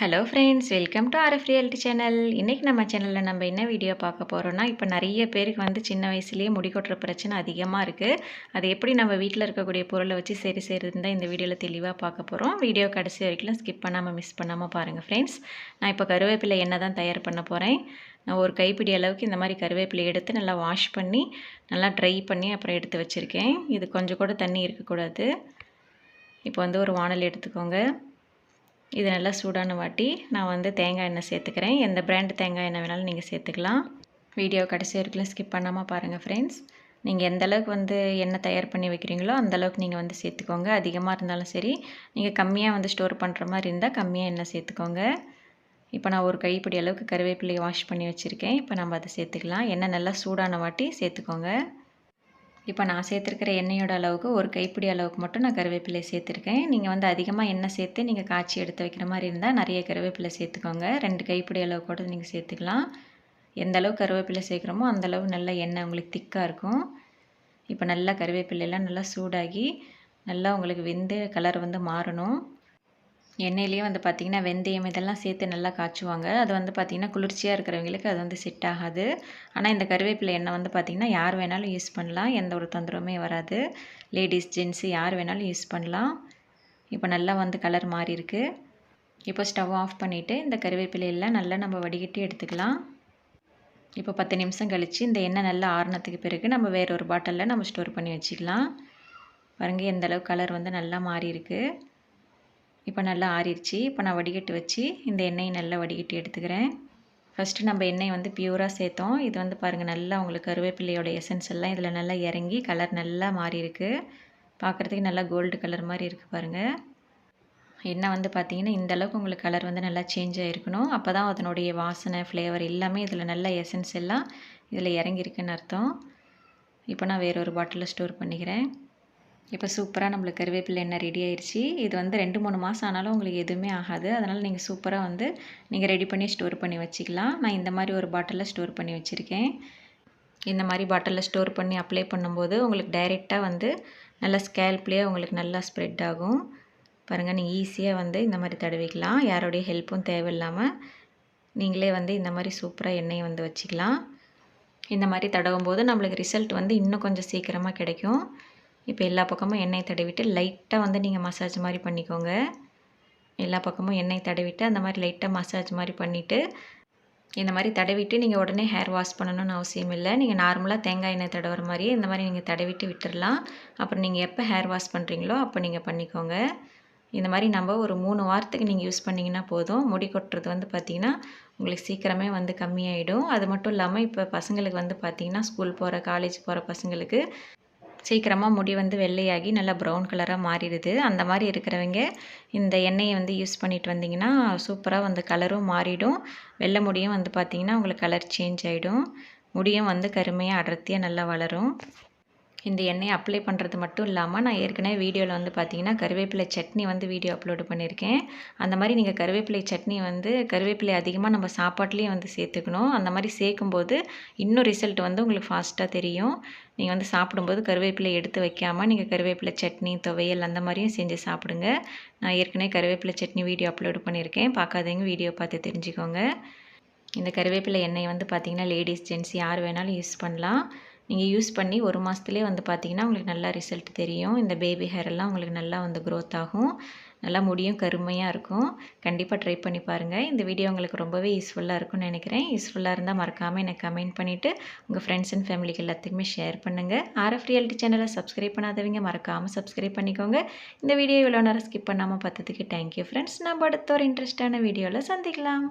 Hello friends welcome to RF reality channel இன்றைக்கி நம்ம சேனலில் நம்ம என்ன வீடியோ பார்க்க போகிறோன்னா இப்போ நிறைய பேருக்கு வந்து சின்ன வயசுலேயே முடி கொட்டுற பிரச்சனை அதிகமாக இருக்குது அது எப்படி நம்ம வீட்டில் இருக்கக்கூடிய பொருளை வச்சு சரி செய்கிறதுன்னு தான் இந்த வீடியோவில் தெளிவாக பார்க்க போகிறோம் வீடியோ கடைசி வரைக்கும் ஸ்கிப் பண்ணாமல் மிஸ் பண்ணாமல் பாருங்கள் ஃப்ரெண்ட்ஸ் நான் இப்போ கருவேப்பிலை என்ன தான் தயார் பண்ண போகிறேன் நான் ஒரு கைப்பிடி அளவுக்கு இந்த மாதிரி கருவேப்பிலை எடுத்து நல்லா வாஷ் பண்ணி நல்லா ட்ரை பண்ணி அப்புறம் எடுத்து வச்சுருக்கேன். இது கொஞ்சம் கூட தண்ணி இருக்கக்கூடாது. இப்போ வந்து ஒரு வானல் எடுத்துக்கோங்க. இது நல்லா சூடான வாட்டி. நான் வந்து தேங்காய் எண்ணெய் சேர்த்துக்கிறேன். எந்த பிராண்டு தேங்காய் எண்ணெய் வேணாலும் நீங்கள் சேர்த்துக்கலாம். வீடியோ கடைசி வரைக்கும் ஸ்கிப் பண்ணாமல் பாருங்கள் ஃப்ரெண்ட்ஸ் நீங்கள் எந்த அளவுக்கு வந்து எண்ணெய் தயார் பண்ணி வைக்கிறீங்களோ அந்தளவுக்கு நீங்கள் வந்து சேர்த்துக்கோங்க. அதிகமாக இருந்தாலும் சரி நீங்கள் கம்மியாக வந்து ஸ்டோர் பண்ணுற மாதிரி இருந்தால் கம்மியாக எண்ணெய் சேர்த்துக்கோங்க. இப்போ நான் ஒரு கைப்பிடி அளவுக்கு கருவேப்பிலையை வாஷ் பண்ணி வச்சுருக்கேன். இப்போ நம்ம அதை சேர்த்துக்கலாம். எண்ணெய் நல்லா சூடான வாட்டி சேர்த்துக்கோங்க. இப்போ நான் சேர்த்துருக்கிற எண்ணெயோட அளவுக்கு ஒரு கைப்பிடி அளவுக்கு மட்டும் நான் கருவேப்பிலை சேர்த்துருக்கேன். நீங்கள் வந்து அதிகமாக எண்ணெய் சேர்த்து நீங்கள் காய்ச்சி எடுத்து வைக்கிற மாதிரி இருந்தால் நிறைய கருவேப்பிலை சேர்த்துக்கோங்க. ரெண்டு கைப்பிடி அளவு கூட நீங்கள் சேர்த்துக்கலாம். எந்த அளவு கருவேப்பிலை சேர்க்குறோமோ அந்தளவு நல்ல எண்ணெய் உங்களுக்கு திக்காக இருக்கும். இப்போ நல்லா கருவேப்பிலையெல்லாம் நல்லா சூடாகி நல்லா உங்களுக்கு வெந்து கலர் வந்து மாறணும். எண்ணெயிலேயே வந்து பார்த்திங்கன்னா வெந்தயம் இதெல்லாம் சேர்த்து நல்லா காய்ச்சுவாங்க. அது வந்து பார்த்திங்கன்னா குளிர்ச்சியாக இருக்கிறவங்களுக்கு அது வந்து செட் ஆகாது. ஆனால் இந்த கருவேப்பிலை எண்ணெய் வந்து பார்த்திங்கன்னா யார் வேணாலும் யூஸ் பண்ணலாம். எந்த ஒரு தொந்தரவுமே வராது. லேடிஸ் ஜென்ஸு யார் வேணாலும் யூஸ் பண்ணலாம். இப்போ நல்லா வந்து கலர் மாறி இருக்குது இப்போ ஸ்டவ் ஆஃப் பண்ணிவிட்டு இந்த கருவேப்பிலையெல்லாம் நல்லா நம்ம வடிகட்டி எடுத்துக்கலாம். இப்போ பத்து நிமிஷம் கழித்து இந்த எண்ணெய் நல்லா ஆறுனத்துக்கு பிறகு நம்ம வேற ஒரு பாட்டிலில் நம்ம ஸ்டோர் பண்ணி வச்சுக்கலாம். பாருங்கள் எந்த அளவு கலர் வந்து நல்லா மாறி இருக்குது இப்போ நல்லா ஆறிடுச்சு இப்போ நான் வடிகட்டி வச்சு இந்த எண்ணெயை நல்லா வடிகட்டி எடுத்துக்கிறேன். ஃபஸ்ட்டு நம்ம எண்ணெய் வந்து பியூராக சேர்த்தோம். இது வந்து பாருங்கள் நல்லா உங்களுக்கு கருவேப்பிள்ளையோட எசன்ஸ் எல்லாம் இதில் நல்லா இறங்கி கலர் நல்லா மாறி இருக்குது பார்க்குறதுக்கு நல்லா கோல்டு கலர் மாதிரி இருக்குது பாருங்கள் எண்ணெய் வந்து பார்த்திங்கன்னா இந்த அளவுக்கு உங்களுக்கு கலர் வந்து நல்லா சேஞ்ச் ஆகிருக்கணும் அப்போ தான் அதனுடைய வாசனை ஃப்ளேவர் எல்லாமே இதில் நல்ல எசன்ஸ் எல்லாம் இதில் இறங்கியிருக்குன்னு அர்த்தம். இப்போ நான் வேறொரு பாட்டிலில் ஸ்டோர் பண்ணிக்கிறேன். இப்போ சூப்பராக நம்மளுக்கு கருவேப்பிலை எண்ணெய் ரெடி ஆயிடுச்சு இது வந்து ரெண்டு மூணு மாதம் ஆனாலும் உங்களுக்கு எதுவுமே ஆகாது. அதனால் நீங்கள் சூப்பராக வந்து நீங்கள் ரெடி பண்ணி ஸ்டோர் பண்ணி வச்சுக்கலாம். நான் இந்த மாதிரி ஒரு பாட்டிலில் ஸ்டோர் பண்ணி வச்சுருக்கேன். இந்த மாதிரி பாட்டிலில் ஸ்டோர் பண்ணி அப்ளை பண்ணும்போது உங்களுக்கு டைரெக்டாக வந்து நல்லா ஸ்கேல்ப்லேயே உங்களுக்கு நல்லா ஸ்ப்ரெட் ஆகும். பாருங்கள் நீங்கள் ஈஸியாக வந்து இந்த மாதிரி தடவிக்கலாம். யாரோடைய ஹெல்ப்பும் தேவையில்லாமல் நீங்களே வந்து இந்த மாதிரி சூப்பராக எண்ணெயை வந்து வச்சுக்கலாம். இந்த மாதிரி தடவும் போது நம்மளுக்கு ரிசல்ட் வந்து இன்னும் கொஞ்சம் சீக்கிரமாக கிடைக்கும். இப்போ எல்லா பக்கமும் எண்ணெய் தடவிட்டு லைட்டாக வந்து நீங்கள் மசாஜ் மாதிரி பண்ணிக்கோங்க. எல்லா பக்கமும் எண்ணெய் தடவிட்டு அந்த மாதிரி லைட்டாக மசாஜ் மாதிரி பண்ணிவிட்டு இந்த மாதிரி தடவிட்டு நீங்கள் உடனே ஹேர் வாஷ் பண்ணணும்னு அவசியம் இல்லை. நீங்கள் நார்மலாக தேங்காய் எண்ணெய் தடவுற மாதிரி இந்த மாதிரி நீங்கள் தடவிட்டு விட்டுடலாம் அப்புறம் நீங்கள் எப்போ ஹேர் வாஷ் பண்ணுறீங்களோ அப்போ நீங்கள் பண்ணிக்கோங்க. இந்த மாதிரி நம்ம ஒரு மூணு வாரத்துக்கு நீங்கள் யூஸ் பண்ணிங்கன்னா போதும். முடி கொட்டுறது வந்து பார்த்திங்கன்னா உங்களுக்கு சீக்கிரமே வந்து கம்மியாயிடும். அது மட்டும் இல்லாமல் இப்போ பசங்களுக்கு வந்து பார்த்திங்கன்னா ஸ்கூல் போகிற காலேஜ் போகிற பசங்களுக்கு சீக்கிரமாக முடி வந்து வெள்ளையாகி நல்லா ப்ரௌன் கலராக மாறிடுது. அந்த மாதிரி இருக்கிறவங்க இந்த எண்ணெயை வந்து யூஸ் பண்ணிட்டு வந்தீங்கன்னா சூப்பராக வந்து கலரும் மாறிடும். வெள்ளை முடியும் வந்து பார்த்திங்கன்னா உங்களுக்கு கலர் சேஞ்ச் ஆகிடும் முடியும் வந்து கருமையாக அடர்த்தியாக நல்லா வளரும். இந்த எண்ணெயை அப்ளை பண்ணுறது மட்டும் இல்லாமல் நான் ஏற்கனவே வீடியோவில் வந்து பார்த்தீங்கன்னா கருவேப்பிலை சட்னி வந்து வீடியோ அப்லோடு பண்ணியிருக்கேன் அந்த மாதிரி நீங்கள் கருவேப்பிலை சட்னி வந்து கருவேப்பிலை அதிகமாக நம்ம சாப்பாட்லேயும் வந்து சேர்த்துக்கணும். அந்த மாதிரி சேர்க்கும்போது இன்னும் ரிசல்ட் வந்து உங்களுக்கு ஃபாஸ்ட்டாக தெரியும். நீங்கள் வந்து சாப்பிடும்போது கருவேப்பிலை எடுத்து வைக்காமல் நீங்கள் கருவேப்பிலை சட்னி துவையல் அந்த மாதிரியும் செஞ்சு சாப்பிடுங்க. நான் ஏற்கனவே கருவேப்பிலை சட்னி வீடியோ அப்லோடு பண்ணியிருக்கேன் பார்க்காதவங்க வீடியோ பார்த்து தெரிஞ்சுக்கோங்க. இந்த கருவேப்பிலை எண்ணெய் வந்து பார்த்திங்கன்னா லேடிஸ் ஜென்ட்ஸ் யார் வேணாலும் யூஸ் பண்ணலாம். நீங்கள் யூஸ் பண்ணி ஒரு மாதத்துலேயே வந்து பார்த்திங்கன்னா உங்களுக்கு நல்லா ரிசல்ட் தெரியும். இந்த பேபி ஹேர் எல்லாம் உங்களுக்கு நல்லா வந்து க்ரோத் ஆகும். நல்லா முடியும் கருமையாக இருக்கும். கண்டிப்பாக ட்ரை பண்ணி பாருங்கள் இந்த வீடியோ உங்களுக்கு ரொம்பவே யூஸ்ஃபுல்லாக இருக்கும்னு நினைக்கிறேன். யூஸ்ஃபுல்லாக இருந்தால் மறக்காமல் எனக்கு கமெண்ட் பண்ணிவிட்டு உங்கள் ஃப்ரெண்ட்ஸ் அண்ட் ஃபேமிலிக்கு எல்லாத்துக்குமே ஷேர் பண்ணுங்கள் ஆர்எஃப் ரியாலிட்டி சேனலை சப்ஸ்கிரைப் பண்ணாதவங்க மறக்காமல் சப்ஸ்கிரைப் பண்ணிக்கோங்க. இந்த வீடியோ இவ்வளோ நேரம் ஸ்கிப் பண்ணாமல் பார்த்ததுக்கு தேங்க்யூ ஃப்ரெண்ட்ஸ் நம்ம அடுத்த ஒரு இன்ட்ரெஸ்டான வீடியோவில் சந்திக்கலாம்.